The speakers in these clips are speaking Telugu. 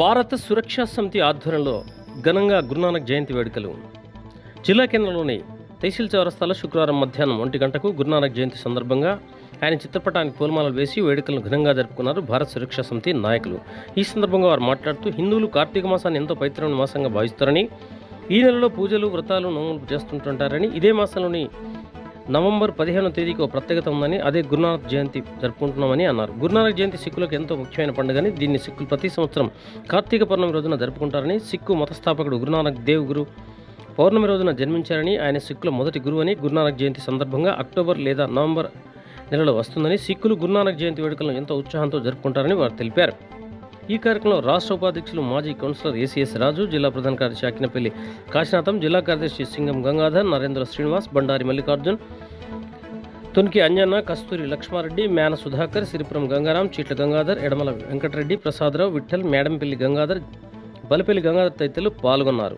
భారత సురక్షా సమితి ఆధ్వర్యంలో ఘనంగా గురునానక్ జయంతి వేడుకలు. జిల్లా కేంద్రంలోని తహసీల్ చౌరస్తాలో శుక్రవారం మధ్యాహ్నం ఒంటి గంటకు గురునానక్ జయంతి సందర్భంగా ఆయన చిత్రపటానికి పూలమాలలు వేసి వేడుకలను ఘనంగా జరుపుకున్నారు భారత సురక్షా సమితి నాయకులు. ఈ సందర్భంగా వారు మాట్లాడుతూ హిందువులు కార్తీక మాసాన్ని ఎంతో పవిత్రమైన మాసంగా భావిస్తారని ఈ నెలలో పూజలు వ్రతాలు నోములు చేస్తుంటుంటారని ఇదే మాసంలోని నవంబర్ పదిహేనో తేదీకి ఒక ప్రత్యేకత ఉందని అదే గురునానక్ జయంతి జరుపుకుంటున్నామని అన్నారు. గురునానక్ జయంతి సిక్కులకు ఎంతో ముఖ్యమైన పండుగని దీన్ని సిక్కులు ప్రతి సంవత్సరం కార్తీక పౌర్ణమి రోజున జరుపుకుంటారని సిక్కు మతస్థాపకుడు గురునానక్ దేవ్ గురు పౌర్ణమి రోజున జన్మించారని ఆయన సిక్కుల మొదటి గురువు అని గురునానక్ జయంతి సందర్భంగా అక్టోబర్ లేదా నవంబర్ నెలలో వస్తుందని సిక్కులు గురునానక్ జయంతి వేడుకలను ఎంతో ఉత్సాహంతో జరుపుకుంటారని వారు తెలిపారు. ఈ కార్యక్రమంలో రాష్ట్ర ఉపాధ్యక్షులు మాజీ కౌన్సిలర్ ఏసీఎస్ రాజు జిల్లా ప్రధాన కార్యదర్శి అకినపల్లి కాశీనాథం జిల్లా కార్యదర్శి సింగం గంగాధర్ నరేంద్ర శ్రీనివాస్ బండారి మల్లికార్జున్ తునికి అంజన్న కస్తూరి లక్ష్మారెడ్డి మేన సుధాకర్ సిరిపురం గంగారాం చీట్ల గంగాధర్ ఎడమల వెంకటరెడ్డి ప్రసాదరావు విఠల్ మేడంపల్లి గంగాధర్ బలిపల్లి గంగాధర్ తదితరులు పాల్గొన్నారు.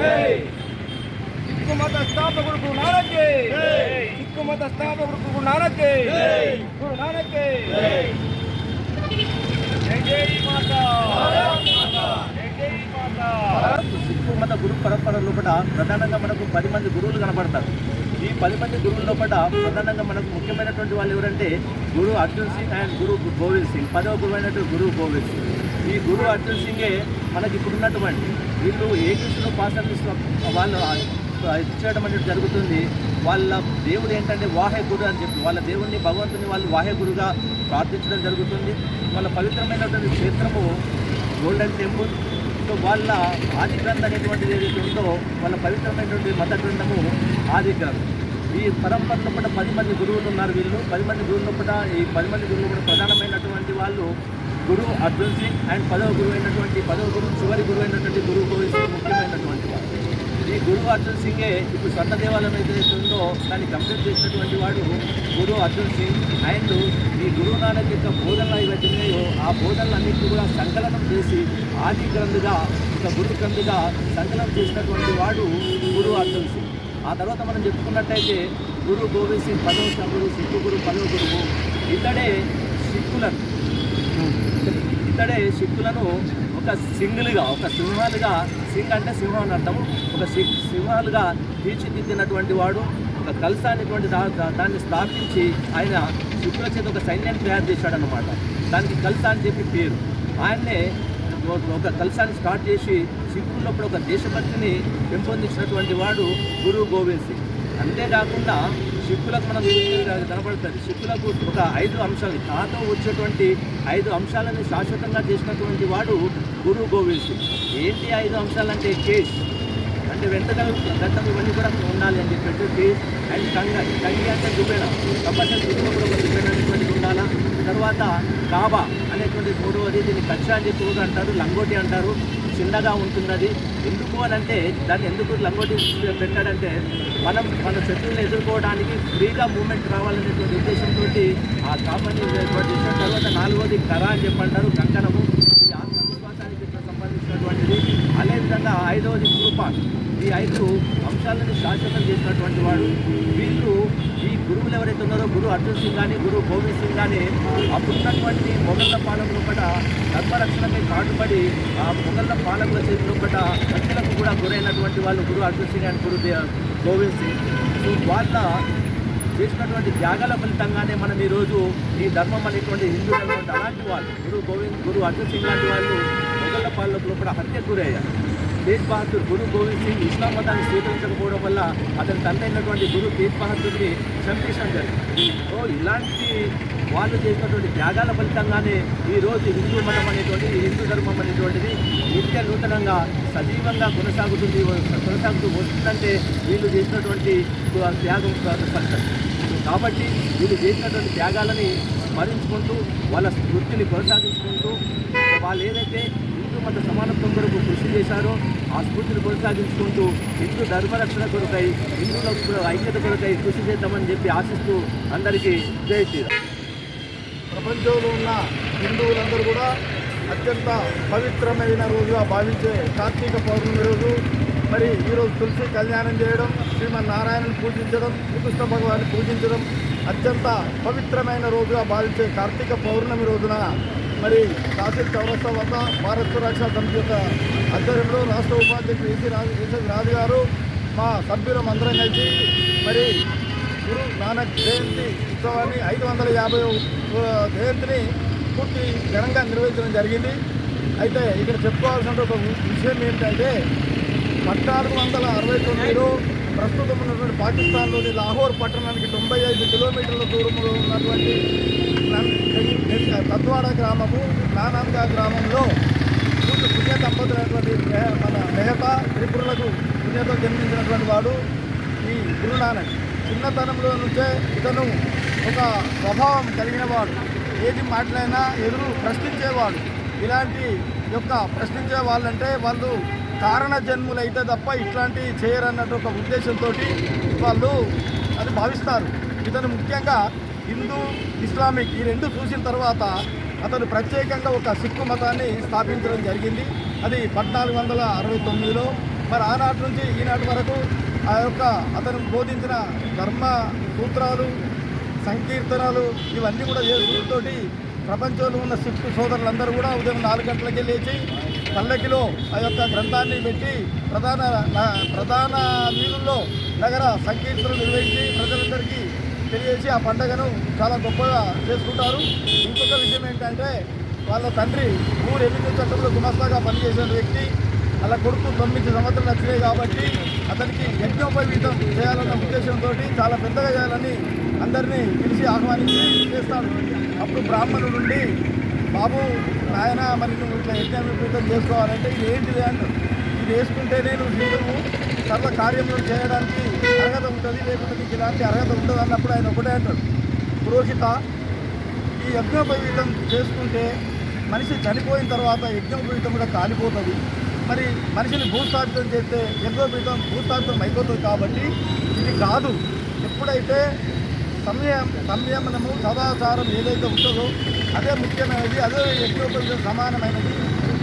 గురు సిక్కుమత స్థాపకుడు గురు సిక్కు సిక్కుమత స్థాపకుడు గురు నానక్కే. గురు నానక్కే మత. గురు పరంపర లోపల ప్రధానంగా మనకు పది మంది గురువులు కనపడతారు. ఈ పది మంది గురువుల లోపల ప్రధానంగా మనకు ముఖ్యమైనటువంటి వాళ్ళు ఎవరంటే గురువు అర్జున్ సింగ్ అండ్ గురువు గోవింద్ సింగ్. పదవ గురువు అయినటువంటి గురువు గోవింద్ సింగ్. ఈ గురువు అర్జున్ సింగే మనకి ఇప్పుడున్నటువంటి వీళ్ళు ఏ కృషిలో పాస్ అనిపిస్తున్న వాళ్ళు చేయడం అనేది జరుగుతుంది. వాళ్ళ దేవుడు ఏంటంటే వాహే గురు అని చెప్పి వాళ్ళ దేవుడిని భగవంతుని వాళ్ళు వాహే గురుగా ప్రార్థించడం జరుగుతుంది. వాళ్ళ పవిత్రమైనటువంటి క్షేత్రము గోల్డెన్ టెంపుల్ సో వాళ్ళ ఆది గ్రంథం అనేటువంటిది ఏదైతే ఉందో వాళ్ళ పవిత్రమైనటువంటి మత గ్రంథము ఆది గ్రంథం. ఈ పరంపరలో కూడా పది మంది గురువులు ఉన్నారు వీళ్ళు. పది మంది గురువులు కూడా ఈ పది మంది గురువులు కూడా ప్రధానమైనటువంటి వాళ్ళు గురువు అర్జున్ సింగ్ అండ్ పదవ గురువు అయినటువంటి పదవ గురువు చివరి గురువు అయినటువంటి గురువు గోవింద్ ముఖ్యమైనటువంటి వాళ్ళు. ఈ గురువు అర్జున్ సింగే ఇప్పుడు స్వర్ణ దేవాలయం ఏదైతే ఉందో దాన్ని కంప్లీట్ చేసినటువంటి వాడు గురువు అర్జున్ సింగ్. అండ్ ఈ గురువు నానక్ యొక్క బోధనలు ఏవైతే ఉన్నాయో ఆ బోధనలన్నింటినీ కూడా సంకలనం చేసి ఆది గ్రంథుగా ఒక గురు గ్రంథుగా సంకలనం చేసినటువంటి వాడు గురువు అర్జున్ సింగ్. ఆ తర్వాత మనం చెప్పుకున్నట్టయితే గురు గోవింద్ సింగ్ పదవ గురువు సిక్కు గురు పదవ గురువు. ఇతడే సిక్కులను. ఇతడే సిక్కులను ఒక సింగిల్గా ఒక సింహాలుగా సింగ్ అంటే సింహం అని అర్థము. ఒక సి- సింహాలుగా తీర్చిదిద్దినటువంటి వాడు ఒక కలస అనేటువంటి దా దాన్ని స్థాపించి ఆయన శుక్ల చేత ఒక సైన్యాన్ని తయారు చేశాడనమాట దానికి కలస అని చెప్పి పేరు. ఆయన్నే ఒక- ఒక కలసాన్ని స్టార్ట్ చేసి సిక్కులప్పుడు ఒక దేశభక్తిని పెంపొందించినటువంటి వాడు గురు గోవింద్ సింగ్. అంతేకాకుండా సిక్కులకు మనం చూస్తే కనబడుతుంది ఒక ఐదు అంశాలు. తాతో వచ్చేటువంటి ఐదు అంశాలను శాశ్వతంగా చేసినటువంటి వాడు గురు గోవింద్. సింగ్ ఏంటి ఐదు అంశాలంటే కేస్? అంటే వెంటనే గతం ఇవన్నీ కూడా ఉండాలి అని చెప్పేసి కేస్ అండ్ కంగ. కంగి అంటే దుబ్బెన కంపల్సరీ దుబ్బెన కూడా దుబ్బెన అనేటువంటిది ఉండాలా? తర్వాత కాబా అనేటువంటి మూడవది దీన్ని కచ్చ అని చెప్పి కూడా అంటారు లంగోటి అంటారు. చిన్నగా ఉంటున్నది. ఎందుకు అని అంటే దాన్ని ఎందుకు లంగోటి పెట్టాడంటే మనం మన శత్రువులను ఎదుర్కోవడానికి ఫ్రీగా మూమెంట్ రావాలనేటువంటి ఉద్దేశంతో ఆ కాపని ఏర్పాటు చేసిన తర్వాత నాలుగోది కర అని చెప్పంటారు కంకణము. ఇది ఆత్మవిశ్వాసానికి సంబంధించినటువంటిది. అదేవిధంగా ఐదవది కృపాన్ ఈ ఐదు అంశాలను శాశ్వతం చేసినటువంటి వాడు. వీళ్ళు ఈ గురువులు ఎవరైతే ఉన్నారో గురువు అర్జున్ సింగ్ కానీ గురు గోవింద్ సింగ్ కానీ అప్పుడున్నటువంటి మొఘళ్ళ పాలకులు కూడా ధర్మరక్షణపై పాటుపడి ఆ మొఘళ్ళ పాలకుల చేతిలో కూడా హత్యలకు కూడా గురైనటువంటి వాళ్ళు గురు అర్జున్ సింగ్ అండ్ గురు దే- గోవింద్ సింగ్. సో వాళ్ళ చేసినటువంటి త్యాగాల ఫలితంగానే మనం ఈరోజు ఈ ధర్మం అనేటువంటి హిందూ అలాంటి వాళ్ళు గురు గోవింద్ గురు అర్జున్ సింగ్ లాంటి వాళ్ళు మొగళ్ళ పాలకులు కూడా హత్య గురయ్యారు. తేజ్ బహదూర్ గురు గోవింద్ సింగ్ ఇస్లాం మతాన్ని స్వీకరించకపోవడం వల్ల అతని తండ్రి అయినటువంటి గురు తేజ్ బహదూర్ని చంపేశాం జరిగింది సో ఇలాంటి వాళ్ళు చేసినటువంటి త్యాగాల ఫలితంగానే ఈరోజు హిందూ మతం అనేటువంటిది హిందూ ధర్మం అనేటువంటిది నిత్య నూతనంగా సజీవంగా కొనసాగుతుంది కొనసాగుతూ వస్తుందంటే వీళ్ళు చేసినటువంటి త్యాగం ఫలితం. కాబట్టి వీళ్ళు చేసినటువంటి త్యాగాలని స్మరించుకుంటూ వాళ్ళ వృత్తిని కొనసాగించుకుంటూ వాళ్ళు ఏదైతే హిందూ మత సమానత్వం కొరకు కృషి చేశారో. ఆ స్ఫూర్తిని కొనసాగించుకుంటూ హిందూ ధర్మరక్షణ కొరకై హిందువులకు ఐక్యత కొరకై కృషి చేద్దామని చెప్పి ఆశిస్తూ అందరికీ జయ శ్రీరామ్. ప్రపంచంలో ఉన్న హిందువులందరూ కూడా అత్యంత పవిత్రమైన రోజుగా భావించే కార్తీక పౌర్ణమి రోజు. మరి ఈరోజు తులసి కళ్యాణం చేయడం శ్రీమన్నారాయణను పూజించడం శ్రీకృష్ణ భగవాన్ని పూజించడం అత్యంత పవిత్రమైన రోజుగా భావించే కార్తీక పౌర్ణమి రోజున మరి తహసీల్ చౌరస్తా వద్ద భారత్ రక్షణ సమితి యొక్క ఆధ్వర్యంలో రాష్ట్ర ఉపాధ్యక్షుడు ఏసీ రాజు ఏసీ రాజు గారు మా సభ్యులం అందరం కలిసి మరి గురు నానక్ జయంతి ఉత్సవాన్ని ఐదు వందల యాభై జయంతిని పూర్తి ఘనంగా నిర్వహించడం జరిగింది. అయితే ఇక్కడ చెప్పుకోవాల్సిన ఒక విషయం ఏంటంటే పద్నాలుగు వందల అరవై తొమ్మిదిలో ప్రస్తుతం ఉన్నటువంటి పాకిస్తాన్లోని లాహోర్ పట్టణానికి తొంభై ఐదు కిలోమీటర్ల దూరంలో ఉన్నటువంటి నన్- తద్వాడ గ్రామము నానాంగా గ్రామంలో పుణ్య దంపతులైనటువంటి మన మెహతా త్రిపురులకు పుణ్యతో జన్మించినటువంటి వాడు ఈ గురునానక్. చిన్నతనంలో నుంచే ఇతను ఒక స్వభావం కలిగినవాడు ఏది మాట్లాడినా ఎదురు ప్రశ్నించేవాడు. ఇలాంటి యొక్క ప్రశ్నించే వాళ్ళంటే వాళ్ళు కారణ జన్ములైతే తప్ప ఇట్లాంటివి చేయరన్నట్టు ఒక ఉద్దేశంతో వాళ్ళు అది భావిస్తారు. ఇతను ముఖ్యంగా హిందూ ఇస్లామిక్ ఈ రెండు చూసిన తర్వాత అతను ప్రత్యేకంగా ఒక సిక్కు మతాన్ని స్థాపించడం జరిగింది. అది పద్నాలుగు వందల అరవై తొమ్మిదిలో మరి ఆనాటి నుంచి ఈనాటి వరకు ఆ యొక్క అతను బోధించిన ధర్మ సూత్రాలు సంకీర్తనలు ఇవన్నీ కూడా చేసుకుంటోటి ప్రపంచంలో ఉన్న సిక్కు సోదరులందరూ కూడా ఉదయం నాలుగు గంటలకి లేచి పల్లకిలో ఆ యొక్క గ్రంథాన్ని పెట్టి ప్రధాన ప్రధాన వీధుల్లో నగర సంకీర్తనలు నిర్వహించి ప్రజలందరికీ తెలియజేసి ఆ పండుగను చాలా గొప్పగా చేసుకుంటారు. ఇంకొక విషయం ఏంటంటే వాళ్ళ తండ్రి ఊరు ఎన్నికల చట్టంలో గుమస్తాగా పనిచేసిన వ్యక్తి. అలా కొడుకు తొమ్మిది సంవత్సరాలు వచ్చినాయి కాబట్టి అతనికి యజ్ఞోపవీతం చేయాలన్న ఉద్దేశంతో చాలా పెద్దగా చేయాలని అందరినీ పిలిచి ఆహ్వానించి చేస్తాడు. అప్పుడు బ్రాహ్మణుడు నుండి బాబు నాయన మరి నువ్వు ఇట్లా యజ్ఞోపవీతం చేసుకోవాలంటే ఇది ఏంటిది అంటాడు ఇది వేసుకుంటేనే నువ్వు హిందువు. సర్వ కార్యములు చేయడానికి అర్హత ఉంటుంది లేకుంటే నీకు ఇలాంటి అర్హత ఉండదు అన్నప్పుడు ఆయన ఒకటే అంటాడు. పురోహిత ఈ యజ్ఞోపవీతం చేసుకుంటే మనిషి చనిపోయిన తర్వాత యజ్ఞోపవీతం కూడా కాలిపోతుంది. మరి మనిషిని భూస్థాపితం చేస్తే యజ్ఞోపవీతం భూస్థాపితం అయిపోతుంది కాబట్టి ఇది కాదు. ఎప్పుడైతే సంయమ సంయమనము సదాచారం ఏదైతే ఉంటుందో అదే ముఖ్యమైనది అదే యజ్ఞోపవీతం సమానమైనది.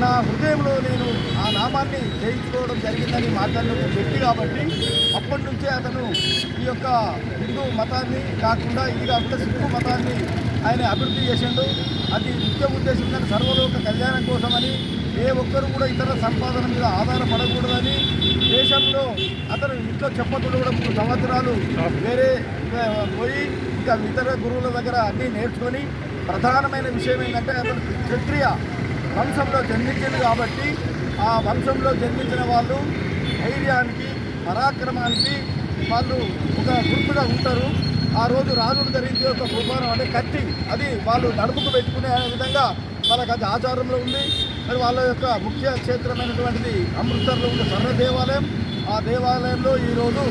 నా హృదయంలో నేను ఆ నామాన్ని జయించుకోవడం జరిగిందని మాట్లాడిన వ్యక్తి కాబట్టి అప్పటి నుంచే అతను ఈ యొక్క హిందూ మతాన్ని కాకుండా ఇది కాకుండా సిక్కు మతాన్ని ఆయన అభివృద్ధి చేసిండు. అది ముఖ్య ఉద్దేశం కానీ సర్వలోక కళ్యాణం కోసమని ఏ ఒక్కరు కూడా ఇతర సంపాదన మీద ఆధారపడకూడదని దేశంలో అతను ఇంట్లో చెప్పకుండా కూడా మూడు సంవత్సరాలు వేరే పోయి ఇంకా ఇతర గురువుల దగ్గర అన్నీ నేర్చుకొని ప్రధానమైన విషయం ఏంటంటే అతను క్షత్రియ వంశంలో జన్మించింది కాబట్టి ఆ వంశంలో జన్మించిన వాళ్ళు ధైర్యానికి పరాక్రమానికి వాళ్ళు ఒక గుర్తుగా ఉంటారు. ఆ రోజు రాజులు ధరించే ఒక కుమారం అంటే కత్తి. అది వాళ్ళు నడుపుకు పెట్టుకునే విధంగా వాళ్ళకి అది ఆచారంలో ఉంది. మరి వాళ్ళ యొక్క ముఖ్య క్షేత్రమైనటువంటిది అమృత్సర్లో ఉన్న సర్వ దేవాలయం. ఆ దేవాలయంలో ఈరోజు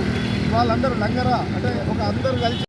వాళ్ళందరూ లంగర అంటే ఒక అందరూ కలిసి